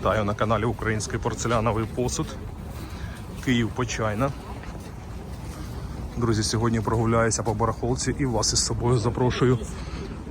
Вітаю на каналі Український порцеляновий посуд. Київ Почайна. Друзі, сьогодні прогуляюся по барахолці і вас із собою запрошую.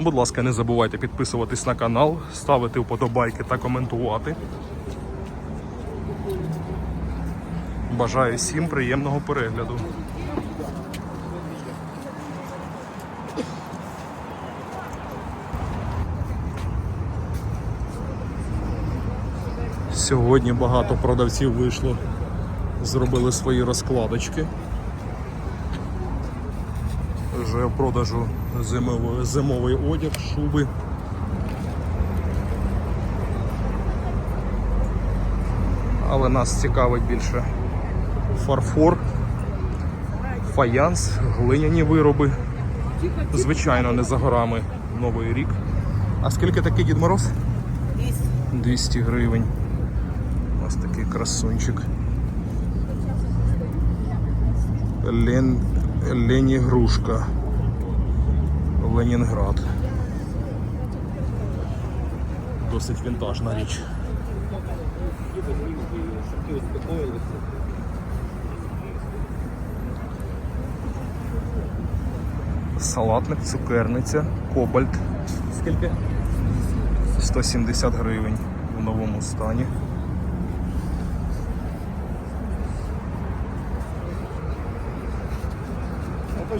Будь ласка, не забувайте підписуватись на канал, ставити вподобайки та коментувати. Бажаю всім приємного перегляду. Сьогодні багато продавців вийшло, зробили свої розкладочки. Вже в продажу зимовий, зимовий одяг, шуби. Але нас цікавить більше фарфор, фаянс, глиняні вироби. Звичайно, не за горами Новий рік. А скільки такий Дід Мороз? 200 гривень. Такий красунчик. Лен... Лені Грушка. Ленінград. Досить вінтажна річ. Салатник, цукерниця, кобальт. Скільки? 170 гривень у новому стані.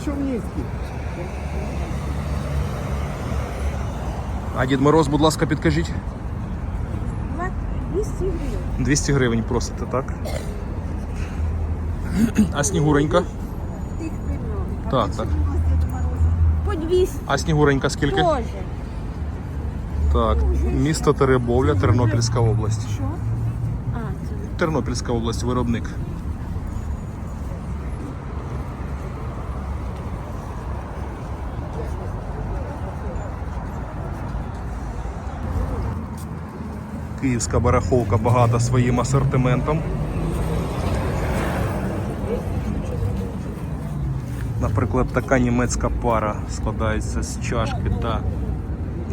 А? А Дід Мороз, будь ласка, підкажіть. 200 гривень. 200 гривень просите, так? А снігуренька? Тих пильно. Так, так. По 200 А снігуренька скільки? теж. Так, місто Теребовля, Тернопільська область. Що? А, це Тернопільська область, виробник. Київська барахолка багата своїм асортиментом. Наприклад, така німецька пара складається з чашки та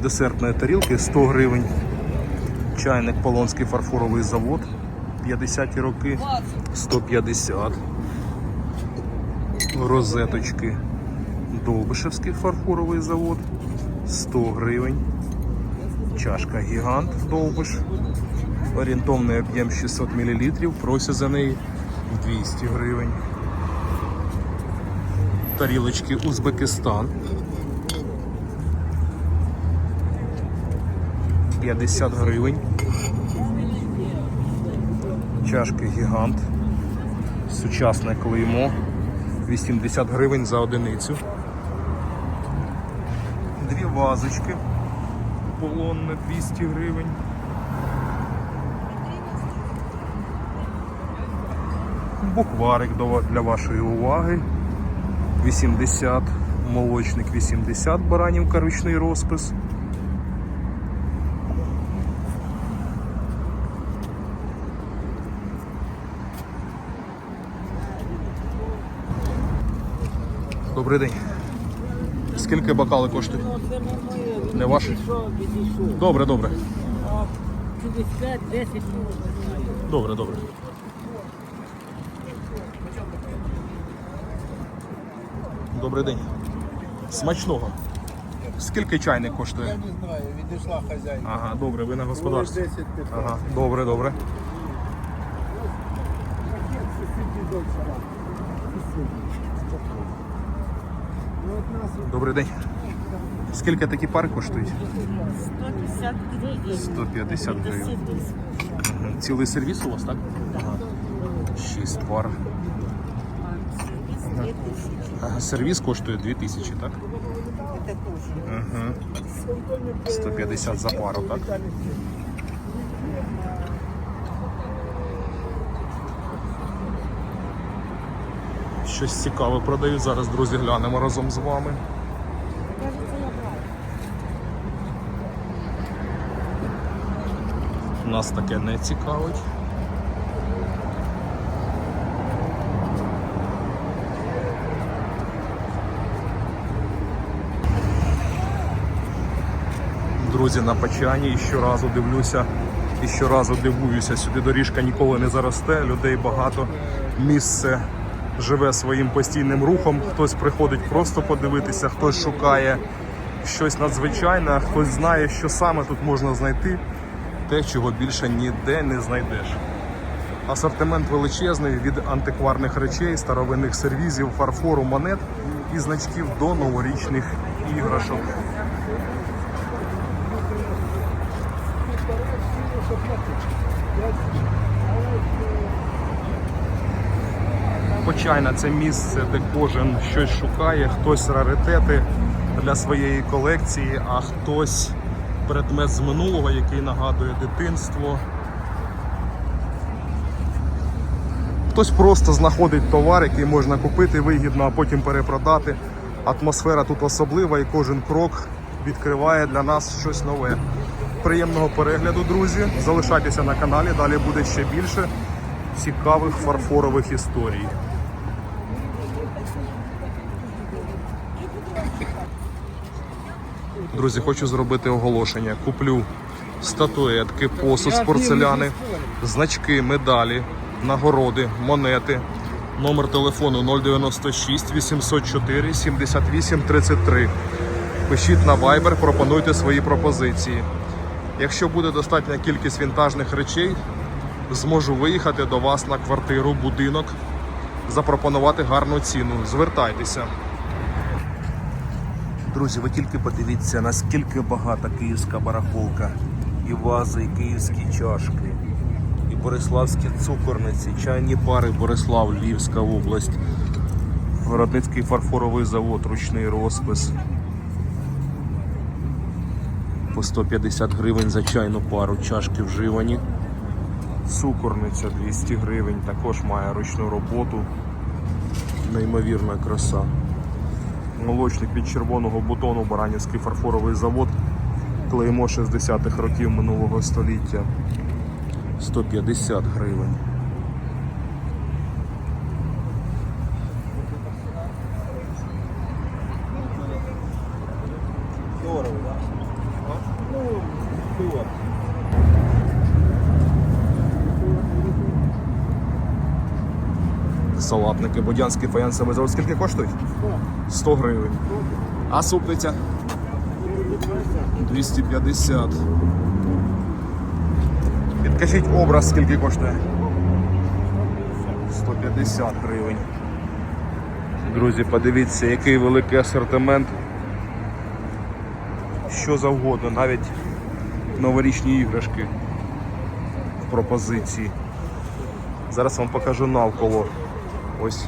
десертної тарілки 100 гривень. Чайник Полонський фарфоровий завод 50-ті роки 150. Розеточки Довбишевський фарфоровий завод 100 гривень. Чашка Гігант Довбиш. Орієнтовний об'єм 600 мл. Просять за неї 200 гривень. Тарілочки Узбекистан 50 гривень. Чашки гігант. Сучасне клеймо. 80 гривень за одиницю. Дві вазочки. Полонне 200 гривень. Букварик для вашої уваги. 80. Молочник 80, баранівка ручний розпис. Добрий день. Скільки бокали коштують? Не ваші? Добре, добре. 50, 10 Добре, добре. Добрий день. Смачного. Скільки чайник коштує? Я не знаю, відійшла хазяйка. Ага, добре, ви на господарстві. Ага, добре, добре. Добрий день. Скільки такі пари коштують? 150 гривень. 150 гривень. Цілий сервіс у вас, так? Ага. Шість пар. Ага, сервіс коштує 2000, так? Угу. 150 за пару, так? Щось цікаве продають. Зараз, друзі, глянемо разом з вами. Нас таке не цікавить. Друзі, на Почані і щоразу дивлюся І щоразу дивуюся, сюди доріжка ніколи не заросте, людей багато, місце живе своїм постійним рухом. Хтось приходить просто подивитися, хтось шукає щось надзвичайне, хтось знає, що саме тут можна знайти, те, чого більше ніде не знайдеш. Асортимент величезний від антикварних речей, старовинних сервізів, фарфору, монет і значків до новорічних іграшок. Почайна це місце, де кожен щось шукає, хтось раритети для своєї колекції, а хтось предмет з минулого, який нагадує дитинство. Хтось просто знаходить товар, який можна купити вигідно, а потім перепродати. Атмосфера тут особлива і кожен крок відкриває для нас щось нове. Приємного перегляду, друзі. Залишайтеся на каналі, далі буде ще більше цікавих фарфорових історій. Друзі, хочу зробити оголошення. Куплю статуетки, посуд з порцеляни, значки, медалі, нагороди, монети. Номер телефону 096 804 78 33. Пишіть на Viber, пропонуйте свої пропозиції. Якщо буде достатня кількість вінтажних речей, зможу виїхати до вас на квартиру, будинок, запропонувати гарну ціну. Звертайтеся. Друзі, ви тільки подивіться, наскільки багата київська барахолка. І вази, і київські чашки, і бориславські цукорниці, чайні пари Борислав, Львівська область, Городницький фарфоровий завод, ручний розпис. По 150 гривень за чайну пару, чашки вживані. Цукорниця 200 гривень, також має ручну роботу. Неймовірна краса молочник від червоного бутону Баранівський фарфоровий завод. Клеймо 60-х років минулого століття. 150 гривень. Салатники, Бодянський фаянсовий завод. Скільки коштують? 100 гривень. А супниця? 250. Підкажіть образ, скільки коштує? 150 гривень. Друзі, подивіться, який великий асортимент. Що завгодно, навіть новорічні іграшки в пропозиції. Зараз вам покажу навколо. Ось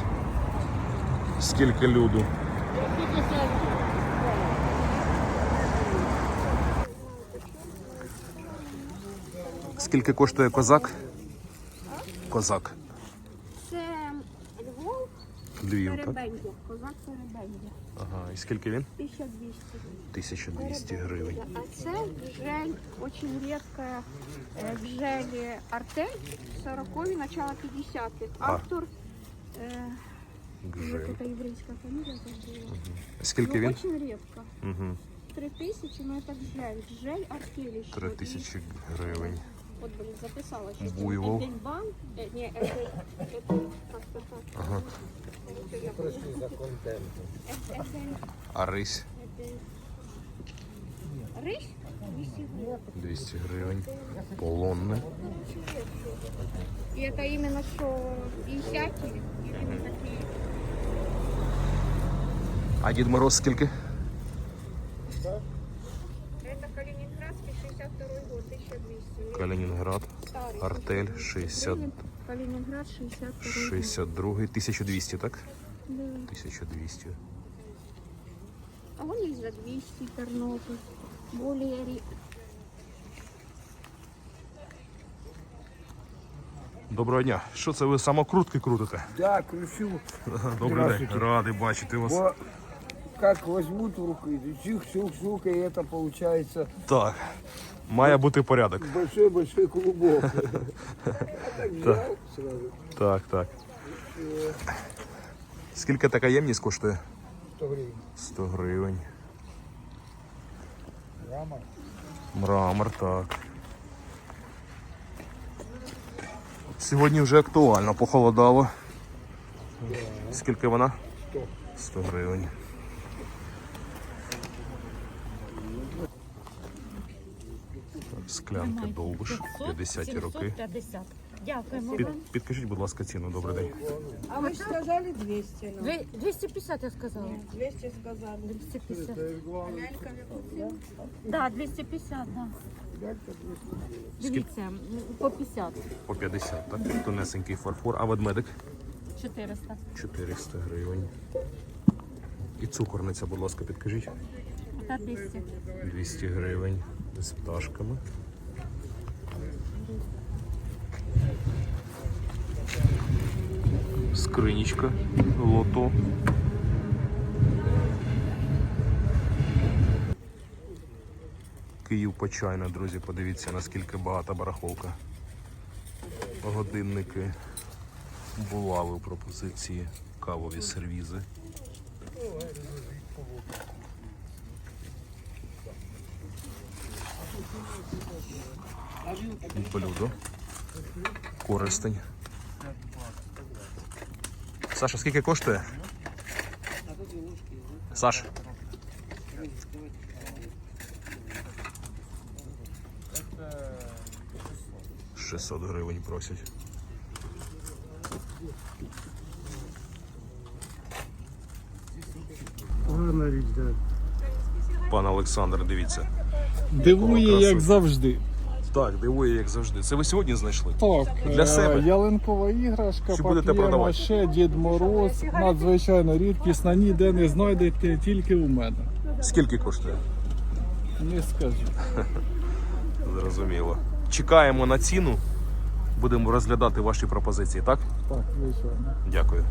скільки люду. Скільки коштує козак? Козак. Це Львов, Львів, так? Перебендя. Козак Перебендя. Ага. І скільки він? 1200. 1200 гривень. А це жель, очень редкая э, в желе артель, 40 начало 50-х. Автор, Джин. Это еврейская Очень рідко. Угу. Три тисячі, ну так жаль. Жаль Аркевич. Три тисячі гривень. Записала. що це Буйвол. День банк. Е, Ні, це... це- так, так. Ага. Я прийшла. Е, е, А рысь? е, день. Рись? Вісі гривень. 200 гривень. Полонне. І це іменно що 50 чи А Дід Мороз скільки? Это Калининградский 62 год, 1200. Калінінград. Старый. Артель 60. Калининград 62 год. 62 1200, так? Да. 1200. А вон есть за 200 Тернопыль. Более ре- Доброго дня. Що це ви самокрутки крутите? Да, кручу. Добрий день. Здравствуйте. Радий бачити вас. Во- как возьмут в руку, и чух-чух-чух, и это получается Так. Має бути порядок. большой-большой клубок. А так взял сразу. Так, так. Скільки така ємність коштує? 100 гривен. 100 гривень. Рама. Мрамор, так. Сьогодні вже актуально, похолодало. Скільки вона? 100 гривень. Склянки довбуш, 50 роки. 750. Дякуємо Під, вам. підкажіть, будь ласка, ціну. Добрий день. А вы же сказали 200. ну. Ви 250 я сказала. 200 сказали. 250. Да, 250, да. Дивіться, по 50. По 50, так? Тонесенький фарфор. А ведмедик? 400. 400 гривень. І цукорниця, будь ласка, підкажіть. Та 200. 200 гривень з пташками. Скринічка, лото. Київ почайна, друзі, подивіться, наскільки багата барахолка. Годинники булави у пропозиції, кавові сервізи. Блюдо. Користень. Саша, скільки коштує? Саш. Шістсот гривень просять. Гарна річ, да. Пан Олександр, дивіться. Дивує, як завжди. Так, дивує, як завжди. Це ви сьогодні знайшли? Так, Для е, себе? ялинкова іграшка, Чи будете продавати? маше, Дід Мороз, надзвичайно рідкісна, ніде не знайдете, тільки у мене. Скільки коштує? Не скажу. Зрозуміло. Чекаємо на ціну. Будемо розглядати ваші пропозиції, так? Так, звичайно. Дякую.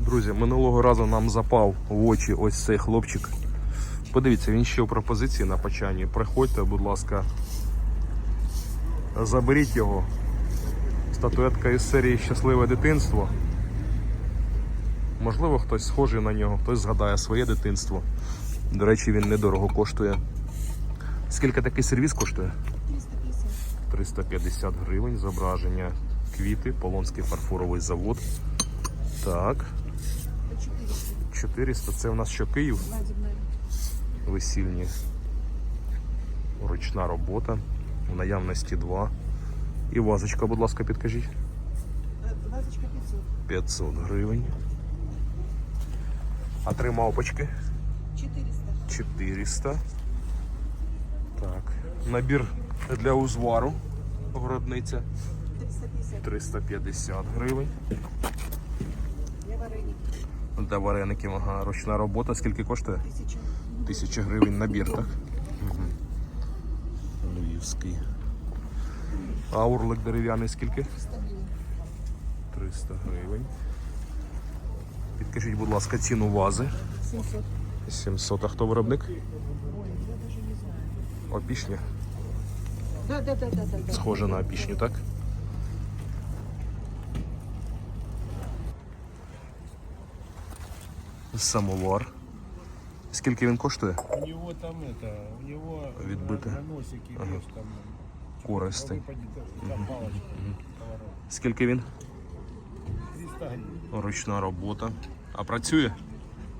Друзі, минулого разу нам запав в очі ось цей хлопчик. Подивіться, він ще у пропозиції на почанні. Приходьте, будь ласка, заберіть його. Статуетка із серії Щасливе дитинство. Можливо, хтось схожий на нього, хтось згадає своє дитинство. До речі, він недорого коштує. Скільки такий сервіс коштує? 350 гривень. Зображення квіти, Полонський фарфоровий завод. Так. 400. Це у нас що Київ? Весільні. Ручна робота. В наявності 2. І вазочка, будь ласка, підкажіть. Вазочка 500. 500 гривень. А три мавпочки? 400. 400. Так. Набір для узвару. Городниця. 350. 350 гривень. Я вареники. Для вареників, ага, ручна робота. Скільки коштує? 1000. Тисяча гривень набір, так? Угу. Львівський. А урлик дерев'яний скільки? 300 гривень. 300 гривень. Підкажіть, будь ласка, ціну вази. 700. 700. А хто виробник? Опішня. Да, да, да, да, да, да. Схоже на опішню, так? Самовар. Скільки він коштує? У него там это, у него Відбите. на, на носике ага. там Користень. там палочка. Скільки він? 300 гривен. Ручна робота. А працює?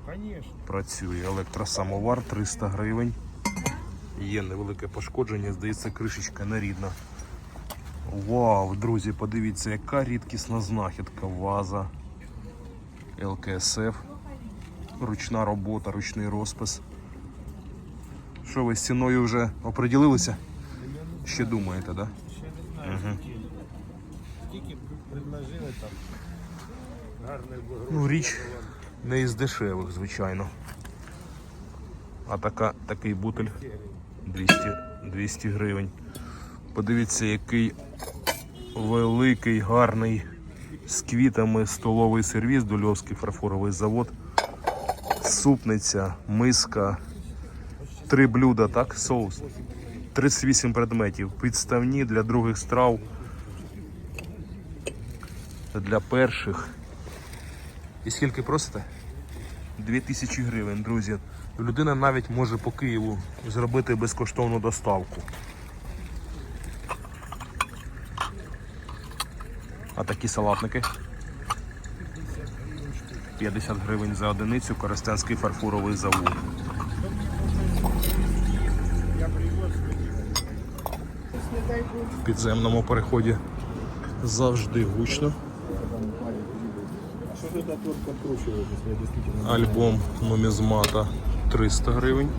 Конечно. Працює. Електросамовар 300 гривень. Є невелике пошкодження, здається, кришечка нерідна. Вау, друзі, подивіться, яка рідкісна знахідка. Ваза. ЛКСФ. Ручна робота, ручний розпис. Що ви з ціною вже оприділилися? Ще думаєте, так? Да? Ще не знаю, скільки. Скільки предложили там гарних би. Ну, річ не із дешевих, звичайно. А така, такий бутель 200, 200 гривень. Подивіться, який великий, гарний з квітами столовий сервіс, Дульовський фарфоровий завод. Супниця, миска, три блюда, так, соус. 38 предметів. Підставні для других страв. Для перших. І скільки просите? 2000 гривень, друзі. Людина навіть може по Києву зробити безкоштовну доставку. А такі салатники? 50 гривень за одиницю, Коростенський фарфоровий завод. В підземному переході завжди гучно. Альбом нумізмата 300 гривень.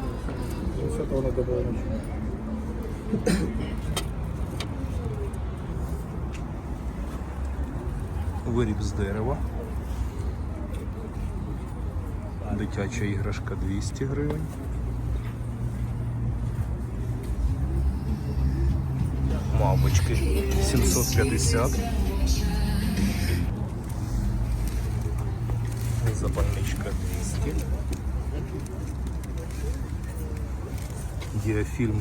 Виріб з дерева. Дитяча іграшка 200 гривень. Мавпочки 750. Запальничка 200. Діафільми.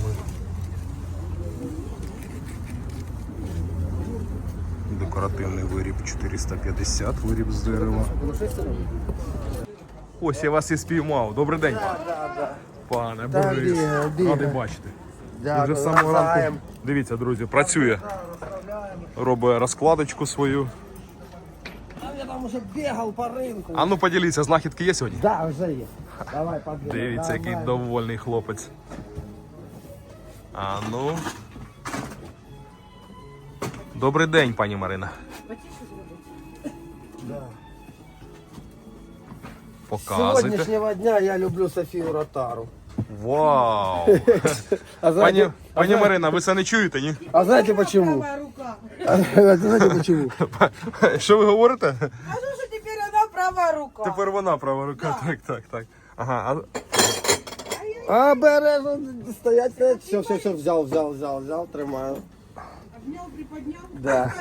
Декоративний виріб 450, виріб з дерева. Ось я вас і спіймав. Добрий день. Пане Борис. Радий бачити. Вже з самого ранку. Дивіться, друзі, працює. Робить розкладочку свою. Я там уже бегал по рынку. А ну поділіться, знахідки є сьогодні? Да, уже есть. Давай, побегал. Дивіться, який довольний хлопець. А ну. Добрий день, пані Марина. С Показуйте. сегодняшнего дня я люблю Софию Ротару. Вау! А знаете, Пані, пані Марина, ви це не чуєте, ні? а знаете почему? Правая рука. А знаете почему? Що ви говорите? А что же теперь она правая рука? Тепер вона права рука. Так, так, так. Ага, а А бережно стоять, стоять. Все, все, все, взял, взял, взял, взял, тримаю. Обнял, приподнял. Да.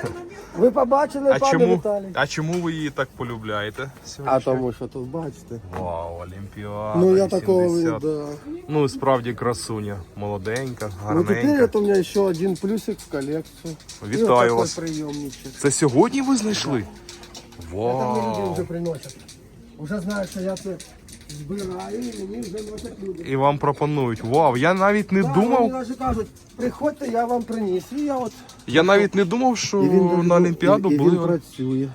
Ви побачили, А пане чому, Віталій? а чому ви її так полюбляєте? А тому що тут бачите. Вау, Олімпіада. Ну я такого, 80. да. Ну, справді красуня. Молоденька, Ну теперь гарненька. это у меня еще один плюсик в коллекцию. И Вітаю вот такой вас. приемничек. Це сьогодні ви знайшли? Это мне люди Вау. вже приносять. Уже знають, що я це збираю, і мені вже носять люди. І вам пропонують. Вау, я навіть не Вони думав. навіть кажуть, приходьте, я вам приніс. І я от Я навіть не думав, що і він дуже- на Олімпіаду і, і він були. працює.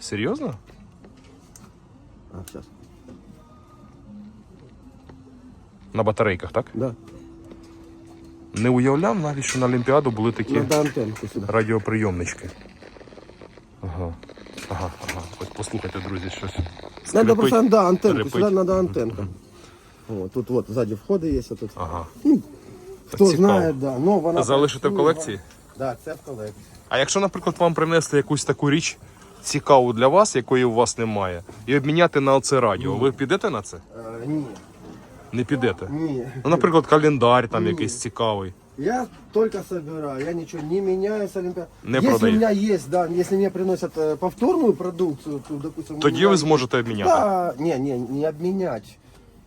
Серйозно? А, зараз. На батарейках, так? Да. Не уявляв навіть, що на Олімпіаду були такі Надо антенку сюди. радіоприйомнички. Ага. Ага, ага. Ось послухайте, друзі, щось. Надо скрипить, просто да, антенку, сюди надо антенка. О, тут вот сзади входи є, а тут. Ага. Хто цікаво. знає, да. Ну, вона Залишите в колекції? Да, це в колекції. А якщо, наприклад, вам принести якусь таку річ цікаву для вас, якої у вас немає, і обміняти на оце радіо, ви підете на це? Е, ні, Не підете? ні. Ну, наприклад, календар там якийсь цікавий. Я только собираю, я ничего не меняю с Олимпиады. Не если продаю. у меня есть, да, если мне приносят э, повторную продукцию, то, допустим... у Тоді меня- ви зможете обміняти. Да, не, не, не обменять.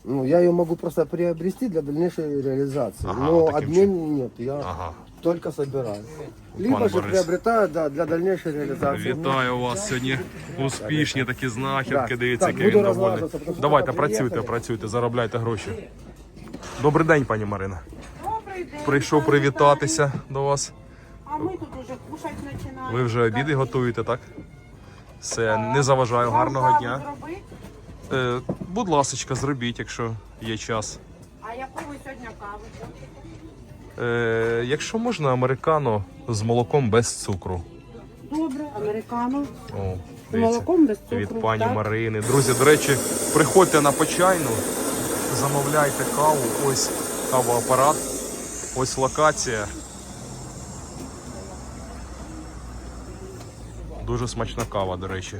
Ну, я ее могу просто приобрести для дальнейшей реализации. Ага, Но вот таким обмен нет, я Ага. только собираю. Либо же Борис. приобретаю, да, для дальнейшей реализации. Вітаю вас сьогодні. Успішні такі знахідки. Так, Дивіться, так, який буду він доволі. розлажуватися, тому що Давайте, треба працюйте, приїхати. працюйте, заробляйте гроші. Добрий день, пані Марина. Прийшов привітатися до вас. А мы тут уже кушать начинаем. Ви вже обіди готуєте, так? Все, не заважаю. Гарного дня. Е, будь ласочка, зробіть, якщо є час. А яку ви сьогодні каву? Е, якщо можна, американо з молоком без цукру. Добре, американо. О, З молоком без цукру. Від пані так? Марини. Друзі, до речі, приходьте на почайну, замовляйте каву. Ось кавоапарат, ось локація. Дуже смачна кава, до речі.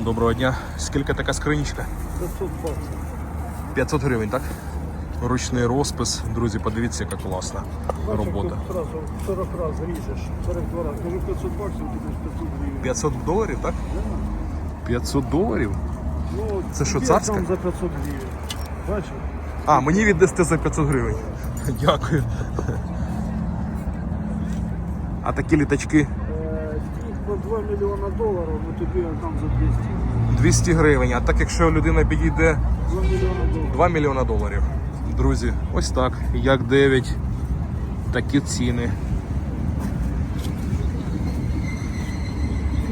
Доброго дня. Скільки така скринічка? 500 гривень, так? Ручний розпис. Друзі, подивіться, яка класна робота. 40 разів ріжеш, 42 рази. Кажу 500 баксів, тобі 500 гривень. 500 доларів, так? 500 доларів? Ну, Це що, царська? за 500 гривень. Бачив? А, мені віддасте за 500 гривень. Дякую. А такі літачки Е, по 2 мільйона доларів, ну тобі там за 200. 200 гривень. А так якщо людина підійде 2 мільйона доларів. 2 мільйона доларів. Друзі, ось так. Як 9. Такі ціни.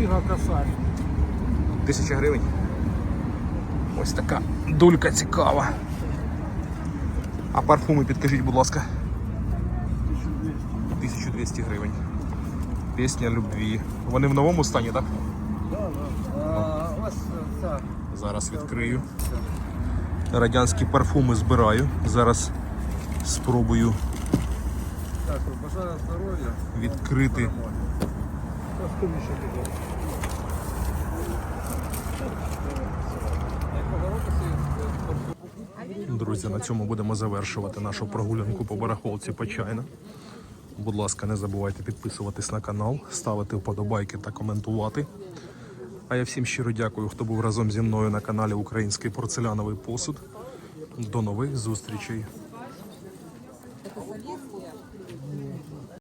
Ольга Косарь. Тисяча гривень. Ось така дулька цікава. А парфуми підкажіть, будь ласка. 1200 гривень. Пісня любві. Вони в новому стані, так? Ця. Зараз відкрию. Радянські парфуми збираю. Зараз спробую Так, здоров'я. відкрити. Друзі, на цьому будемо завершувати нашу прогулянку по барахолці Почайна. Будь ласка, не забувайте підписуватись на канал, ставити вподобайки та коментувати. А я всім щиро дякую, хто був разом зі мною на каналі Український порцеляновий посуд. До нових зустрічей!